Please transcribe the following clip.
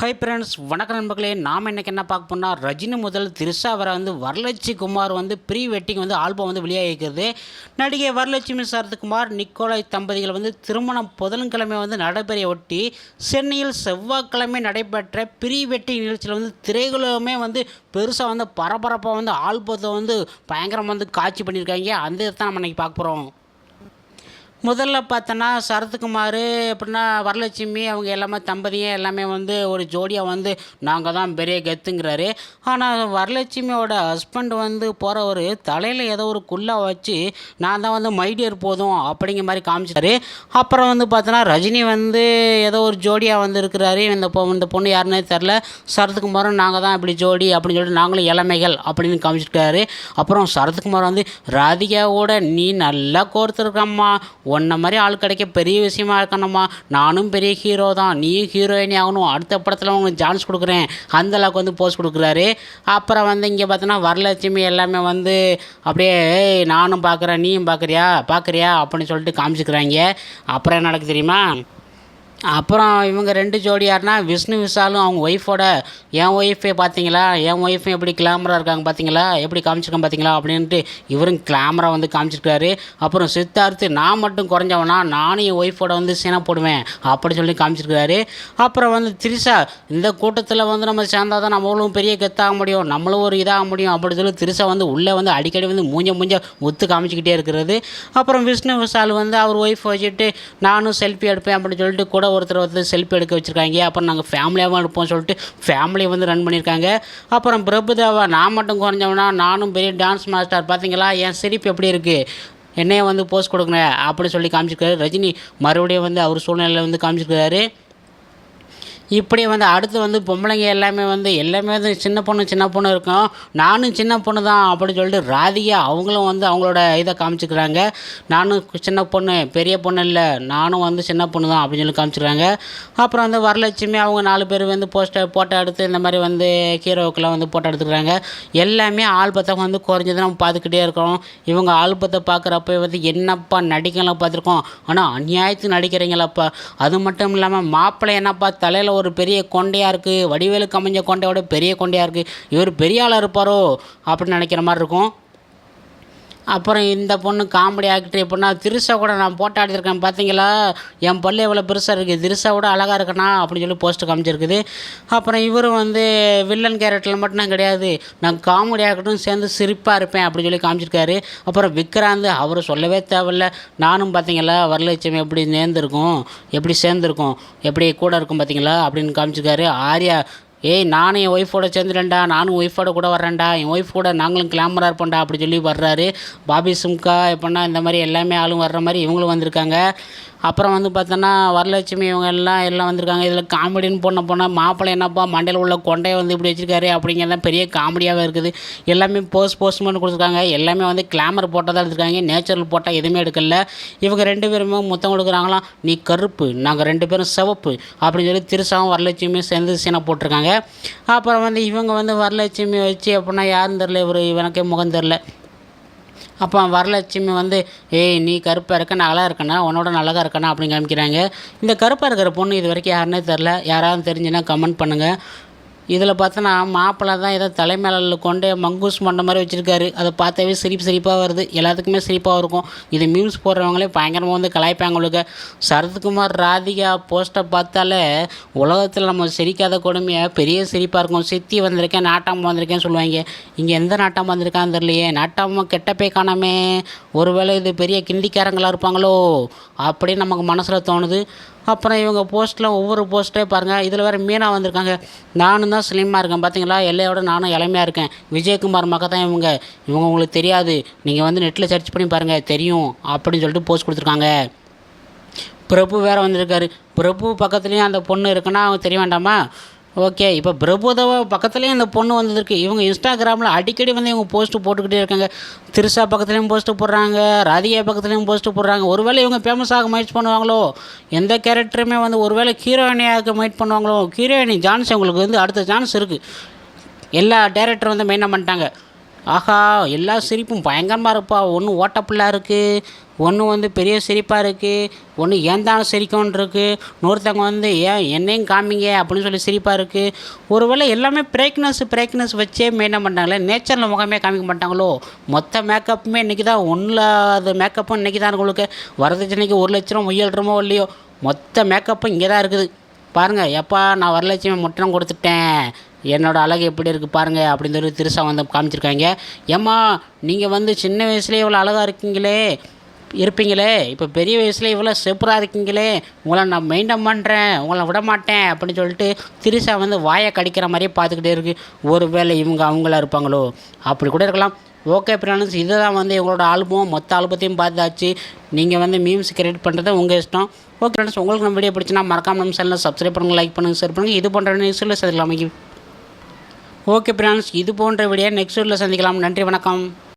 Hi friends வணக்கம் நண்பர்களே. நாம் இன்றைக்கி என்ன பார்க்க போனால் ரஜினி முதல் திரிஷா வர வந்து வரலட்சுமி குமார் வந்து ப்ரீ வெட்டிங் வந்து ஆல்பம் வந்து வெளியாகிருக்கிறது நடிகை வரலட்சுமி சரத்குமார் நிக்கோலாய் தம்பதிகள் வந்து திருமணம் புதன்கிழமை வந்து நடைபெற ஒட்டி சென்னையில் செவ்வாய்க்கிழமை நடைபெற்ற ப்ரீ வெட்டிங் நிகழ்ச்சியில் வந்து திரையுலகமே வந்து பெருசாக வந்து பரபரப்பாக வந்து ஆல்பத்தை வந்து பயங்கரம் வந்து காட்சி பண்ணியிருக்காங்க. அந்த இதை தான் நம்ம இன்றைக்கி பார்க்க போகிறோம் முதல்ல பார்த்தோன்னா சரத்குமார் எப்படின்னா வரலட்சுமி அவங்க எல்லாமே தம்பதியும் எல்லாமே வந்து ஒரு ஜோடியாக வந்து நாங்கள் தான் பெரிய கெத்துங்கிறாரு. ஆனால் வரலட்சுமியோட ஹஸ்பண்ட் வந்து போகிறவர் தலையில் ஏதோ ஒரு குள்ளாக வச்சு நான் தான் வந்து மைடியர் போதும் அப்படிங்கிற மாதிரி காமிச்சிட்டாரு. அப்புறம் வந்து பார்த்தோன்னா ரஜினி வந்து ஏதோ ஒரு ஜோடியாக வந்து இருக்கிறாரு. இந்த பொ இந்த பொண்ணு யாருன்னே தெரில சரத்குமாரும் நாங்கள் தான் இப்படி ஜோடி அப்படின்னு சொல்லிட்டு நாங்களும் இளமைகள் அப்படின்னு காமிச்சிருக்காரு அப்புறம் சரத்குமார் வந்து ராதிகாவோட நீ நல்லா கோர்த்துருக்கம்மா. உன்ன மாதிரி ஆள் கிடைக்க பெரிய விஷயமா இருக்கணும்மா நானும் பெரிய ஹீரோ தான். நீயும் ஹீரோயினி ஆகணும். அடுத்த படத்தில் உங்களுக்கு சான்ஸ் கொடுக்குறேன். அந்த அளவுக்கு வந்து போஸ்ட் கொடுக்குறாரு. அப்புறம் வந்து இங்கே பார்த்தோன்னா வரலட்சுமி எல்லாமே வந்து அப்படியே நானும் பார்க்குறேன் நீயும் பார்க்குறியா பார்க்குறியா அப்படின்னு சொல்லிட்டு காமிச்சிக்கிறாங்க. அப்புறம் என்ன நடக்குது தெரியுமா? அப்புறம் இவங்க ரெண்டு ஜோடி யாருன்னா விஷ்ணு விஷாலும் அவங்க ஒய்ஃபோட என் ஒய்ஃபே பார்த்தீங்களா என் ஒய்ஃபும் எப்படி கிளாமராக இருக்காங்க பார்த்தீங்களா எப்படி காமிச்சிருக்காங்க பார்த்தீங்களா அப்படின்ட்டு இவரும் கிளாமரா வந்து காமிச்சிருக்காரு அப்புறம் சித்தார்த்து நான் மட்டும் குறைஞ்சவனா நானும் என் ஒய்ஃபோட வந்து சீனா போடுவேன் அப்படி சொல்லி காமிச்சிருக்காரு அப்புறம் வந்து திரிஷா இந்த கூட்டத்தில் வந்து நம்ம சேர்ந்தா தான் நம்மளும் பெரிய கெத்தாக முடியும் நம்மளும் ஒரு இதாக முடியும் அப்படி சொல்லி திரிஷா வந்து உள்ளே வந்து அடிக்கடி வந்து மூஞ்ச மூஞ்ச ஒத்து காமிச்சிக்கிட்டே இருக்கிறது. அப்புறம் விஷ்ணு விஷால் வந்து அவர் ஒய்ஃப் வச்சுட்டு நானும் செல்ஃபி எடுப்பேன் அப்படின்னு சொல்லிட்டு கூட ஒருத்தர் வந்து செல்ஃபி எடுக்க வச்சுருக்காங்க. அப்புறம் நாங்கள் ஃபேமிலியாகவும் எடுப்போம் சொல்லிட்டு ஃபேமிலியை வந்து ரன் பண்ணியிருக்காங்க அப்புறம் பிரபுதேவா நான் மட்டும் குறைஞ்சவனா நானும் பெரிய டான்ஸ் மாஸ்டர் பார்த்தீங்களா என் சிரிப்பு எப்படி இருக்குது என்னையே வந்து போஸ்ட் கொடுக்குறேன் அப்படின்னு சொல்லி காமிச்சிருக்காரு. ரஜினி மறுபடியும் வந்து அவர் சூழ்நிலையில் வந்து காமிச்சிருக்கிறாரு இப்படி வந்து அடுத்து வந்து பொம்பளைங்க எல்லாமே வந்து எல்லாமே வந்து சின்ன பொண்ணு சின்ன பொண்ணு இருக்கும். நானும் சின்ன பொண்ணு தான் அப்படின்னு சொல்லிட்டு ராதிகா அவங்களும் வந்து அவங்களோட இதை காமிச்சிக்கிறாங்க. நானும் சின்ன பொண்ணு பெரிய பொண்ணு இல்லை நானும் வந்து சின்ன பொண்ணு தான் அப்படின்னு சொல்லி காமிச்சிக்கிறாங்க. அப்புறம் வந்து வரலட்சுமி அவங்க நாலு பேர் வந்து போஸ்டர் போட்டோ எடுத்து இந்த மாதிரி வந்து ஹீரோக்கெல்லாம் வந்து போட்டோ எடுத்துக்கிறாங்க. எல்லாமே ஆல்பத்தை வந்து குறைஞ்சது நம்ம பார்த்துக்கிட்டே இருக்கிறோம் இவங்க ஆல்பத்தை பார்க்குறப்ப வந்து என்னப்பா நடிக்கலாம் பார்த்துருக்கோம். ஆனால் அநியாயத்துக்கு நடிக்கிறீங்களப்பா. அது மட்டும் இல்லாமல் மாப்பிள்ளை என்னப்பா தலையில் ஒரு பெரிய கொண்டையாக இருக்குது வடிவேலுக்கு அமைஞ்ச கொண்டையோட பெரிய கொண்டையாக இருக்குது இவர் பெரிய ஆளாக இருப்பாரோ அப்படின்னு நினைக்கிற மாதிரி இருக்கும். அப்புறம் இந்த பொண்ணு காமெடி ஆக்டர் எப்படின்னா திருசா கூட நான் போட்டோ எடுத்திருக்கேன் பார்த்தீங்களா என் பல்லு எவ்வளோ பெருசாக இருக்குது திருஷா கூட அழகாக இருக்கணா அப்படின்னு சொல்லி போஸ்ட்டு காமிச்சிருக்குது. அப்புறம் இவரும் வந்து வில்லன் கேரக்டரில் மட்டும் கிடையாது நான் காமெடி ஆக்டரும் சேர்ந்து சிரிப்பாக இருப்பேன் அப்படின்னு சொல்லி காமிச்சிருக்காரு. அப்புறம் விக்ராந்த் அவர் சொல்லவே தேவையில்ல. நானும் பார்த்தீங்களா வரலட்சுமி எப்படி நேர்ந்துருக்கும் எப்படி சேர்ந்துருக்கும் எப்படி கூட இருக்கும் பார்த்தீங்களா அப்படின்னு காமிச்சிருக்காரு. ஆர்யா ஏய் நானும் என் ஒய்ஃபோட சேர்ந்துட்டேன்டா நானும் ஒய்ஃபோட கூட வர்றேன்டா. என் ஒய்ஃப் கூட நாங்களும் கிளாமராக இருப்போம்டா அப்படி சொல்லி வர்றாரு. பாபி சும்கா எப்படின்னா இந்த மாதிரி எல்லாமே ஆளும் வர்ற மாதிரி இவங்களும் வந்திருக்காங்க. அப்புறம் வந்து பார்த்தோன்னா வரலட்சுமி இவங்க எல்லாம் எல்லாம் வந்திருக்காங்க. இதில் காமெடின்னு போன போனால் மாப்பிள்ளை என்னப்பா மண்டையில் உள்ள கொண்டையை வந்து இப்படி வச்சுருக்காரு அப்படிங்கிறதான் பெரிய காமெடியாகவே இருக்குது. எல்லாமே போஸ்ட் போஸ்ட் பண்ணி கொடுத்துருக்காங்க. எல்லாமே வந்து கிளாமர் போட்டால் தான் எடுத்துருக்காங்க. நேச்சுரல் போட்டால் எதுவுமே எடுக்கல. இவங்க ரெண்டு பேருமே முத்தம் கொடுக்குறாங்களாம். நீ கருப்பு நாங்கள் ரெண்டு பேரும் சிவப்பு அப்படின்னு சொல்லி திருசாவும் வரலட்சுமியும் சேர்ந்து சீனை போட்டிருக்காங்க. அப்புறம் வந்து இவங்க வந்து வரலட்சுமி வச்சு அப்படின்னா யாருன்னு தெரில இவர் இவனுக்கே முகம் தெரில அப்போ வரலட்சுமி வந்து ஏய் நீ கருப்பாக இருக்க நான் அழகாக இருக்கேனா? உன்னோட அழகாக இருக்கேனா? அப்படின்னு காமிக்கிறாங்க. இந்த கருப்பாக இருக்கிற பொண்ணு இது வரைக்கும் யாருன்னே தெரில யாராவது தெரிஞ்சுன்னா கமெண்ட் பண்ணுங்கள் இதில் பார்த்தோன்னா மாப்பிள்ளை தான் ஏதோ தலைமையில கொண்டு மங்கூஸ் மண்ட மாதிரி வச்சுருக்காரு. அதை பார்த்தாவே சிரிப்பு சிரிப்பாக வருது. எல்லாத்துக்குமே சிரிப்பாக இருக்கும். இது மீம்ஸ் போடுறவங்களே பயங்கரமாக வந்து கலாய்ப்பாங்க உங்களுக்கு. சரத்குமார் ராதிகா போஸ்ட்டை பார்த்தாலே உலகத்தில் நம்ம சிரிக்காத கொடுமையை பெரிய சிரிப்பாக இருக்கும். சித்தி வந்திருக்கேன் நாட்டாம் வந்திருக்கேன்னு சொல்லுவாங்க. இங்கே எந்த நாட்டாம வந்திருக்கான்னு தெரியலையே. நாட்டாம கெட்ட போய் காணாமே. ஒருவேளை இது பெரிய கிண்டிக்காரங்களாக இருப்பாங்களோ அப்படின்னு நமக்கு மனசில் தோணுது. அப்புறம் இவங்க போஸ்ட்டில் ஒவ்வொரு போஸ்ட்டே பாருங்கள் இதில் வேறு மீனா வந்திருக்காங்க. நானும் தான் ஸ்லிம்மாக இருக்கேன். பார்த்தீங்களா எல்லையோட நானும் இளமையாக இருக்கேன். விஜயகுமார் மக தான் இவங்க. இவங்க உங்களுக்கு தெரியாது. நீங்கள் வந்து நெட்டில் சர்ச் பண்ணி பாருங்கள் தெரியும் அப்படின்னு சொல்லிட்டு போஸ்ட் கொடுத்துருக்காங்க. பிரபு வேறு வந்திருக்காரு. பிரபு பக்கத்துலேயும் அந்த பொண்ணு இருக்குன்னா அவங்க தெரிய வேண்டாமா? ஓகே இப்போ பிரபுதவா பக்கத்துலேயும் அந்த பொண்ணு வந்திருக்கு. இவங்க இன்ஸ்டாகிராமில் அடிக்கடி வந்து இவங்க போஸ்ட்டு போட்டுக்கிட்டே இருக்காங்க. திருஷா பக்கத்துலேயும் போஸ்ட்டு போடுறாங்க ராதிகா பக்கத்துலேயும் போஸ்ட்டு போடுறாங்க. ஒருவேளை இவங்க ஃபேமஸ் ஆக முயற்சி பண்ணுவாங்களோ? எந்த கேரக்டருமே வந்து ஒருவேளை ஹீரோயினியாக முயற்சி பண்ணுவாங்களோ? ஹீரோயினி சான்ஸ் உங்களுக்கு வந்து அடுத்த சான்ஸ் இருக்குது எல்லா டேரக்டரும் வந்து மெயினாக பண்ணிட்டாங்க. ஆஹா எல்லா சிரிப்பும் பயங்கரமாக இருப்பா. ஒன்றும் ஓட்டப்பிள்ளாக இருக்குது ஒன்று வந்து பெரிய சிரிப்பாக இருக்குது ஒன்று ஏன் தான் சிரிக்கும்னு இருக்குது இன்னொருத்தவங்க வந்து ஏன் என்னையும் காமிங்க? அப்படின்னு சொல்லி சிரிப்பாக இருக்குது ஒருவேளை எல்லாமே பிரேக்னஸ் பிரேக்னஸ் வச்சே மெயின்டைன் பண்ணுறாங்களே நேச்சரில் முகமே காமிக்க மாட்டாங்களோ? மொத்த மேக்கப்புமே இன்றைக்கி தான் ஒன்றில் அது மேக்கப்பும் இன்றைக்கி தான் உங்களுக்கு வரதட்சணைக்கு ஒரு லட்சம் ரூபா முயல்றமோ இல்லையோ மொத்த மேக்கப்பும் இங்கே தான் இருக்குது. பாருங்கள் எப்பா நான் வரலட்சுமி முட்டம் கொடுத்துட்டேன். என்னோடய அழகு எப்படி இருக்குது பாருங்கள் அப்படின்னு சொல்லி திருசா வந்து காமிச்சிருக்காங்க. ஏம்மா நீங்கள் வந்து சின்ன வயசுலேயே இவ்வளோ அழகாக இருக்கீங்களே. இருப்பீங்களே? இப்போ பெரிய வயசில் இவ்வளோ செப்பராக இருக்கீங்களே. உங்களை நான் மெயின்டைன் பண்ணுறேன் உங்களை விட மாட்டேன் அப்படின்னு சொல்லிட்டு திரிசா வந்து வாயை கடிக்கிற மாதிரியே பார்த்துக்கிட்டே இருக்குது ஒரு வேளை இவங்க அவங்களா இருப்பாங்களோ? அப்படி கூட இருக்கலாம். ஓகே ஃப்ரெண்ட்ஸ் இதுதான் வந்து எங்களோட ஆல்பம். மொத்த ஆல்பத்தையும் பார்த்தாச்சு. நீங்கள் வந்து மீம்ஸ் கிரியேட் பண்ணுறது உங்கள் இஷ்டம். ஓகே ஃப்ரெண்ட்ஸ் உங்களுக்கு நம்ம வீடியோ பிடிச்சினா மறக்காம நம்ம சேனலை சப்ஸ்கிரைப் பண்ணுங்கள் லைக் பண்ணுங்கள் ஷேர் பண்ணுங்கள் இது போன்ற நியூஸில் சந்திக்கலாம். ஓகே பிரான்ஸ் இது போன்ற வீடியோ நெக்ஸ்ட் வீடியோவில் சந்திக்கலாம். நன்றி வணக்கம்.